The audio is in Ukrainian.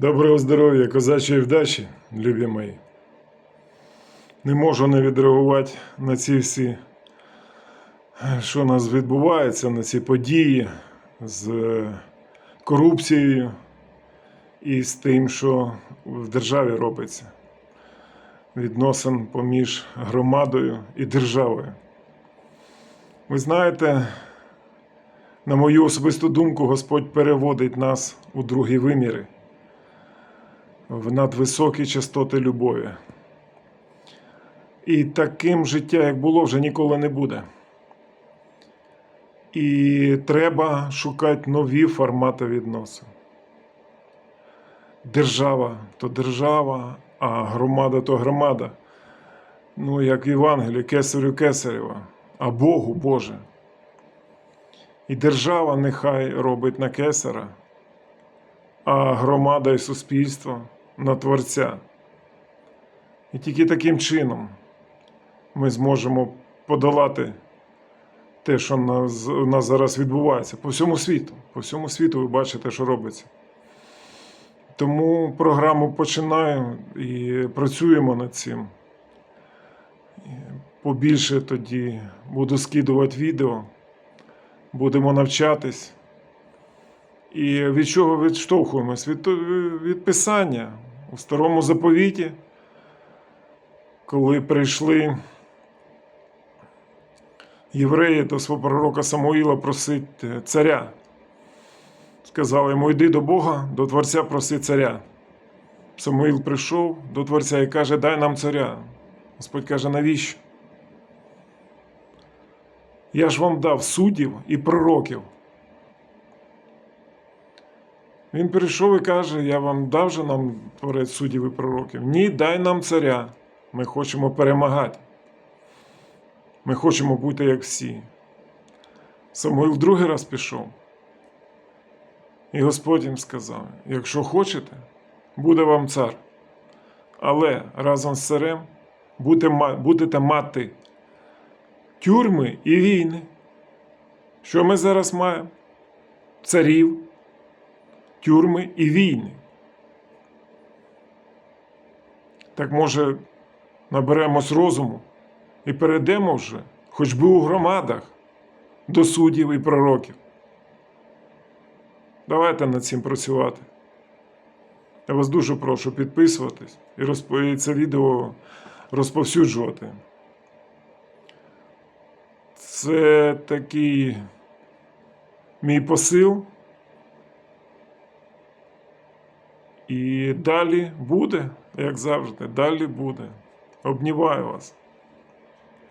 Доброго здоров'я, козачої вдачі, любі мої. Не можу не відреагувати на ці всі, що у нас відбувається, на ці події з е, корупцією і з тим, що в державі робиться. Відносин поміж громадою і державою. Ви знаєте, на мою особисту думку, Господь переводить нас у другі виміри в надвисокі частоти любові. І таким життя, як було, вже ніколи не буде. І треба шукати нові формати відносин. Держава то держава, а громада то громада. Ну, як в Євангелії, кесарю кесарєва, а Богу Боже. І держава нехай робить на кесара, а громада і суспільство на Творця. І тільки таким чином ми зможемо подолати те, що у нас зараз відбувається по всьому світу. По всьому світу ви бачите, що робиться. Тому програму починаю і працюємо над цим. Побільше тоді буду скидувати відео, будемо навчатись. І від чого відштовхуємось? Від, від писання у старому заповіті, коли прийшли євреї до свого пророка Самуїла просити царя. Сказали йому, йди до Бога, до Творця проси царя. Самуїл прийшов до Творця і каже, дай нам царя. Господь каже, навіщо? Я ж вам дав суддів і пророків. Він прийшов і каже: Я вам дав же нам творець суддів і пророків. Ні, дай нам царя. Ми хочемо перемагати. Ми хочемо бути як всі. Самуїл другий раз пішов. І Господь їм сказав: якщо хочете, буде вам цар. Але разом з царем будете мати тюрми і війни. Що ми зараз маємо? Царів тюрми і війни. Так може наберемось розуму і перейдемо вже, хоч би у громадах, до суддів і пророків. Давайте над цим працювати. Я вас дуже прошу підписуватись і розп... і це відео розповсюджувати. Це такий мій посил. І далі буде, як завжди, далі буде. Обніваю вас.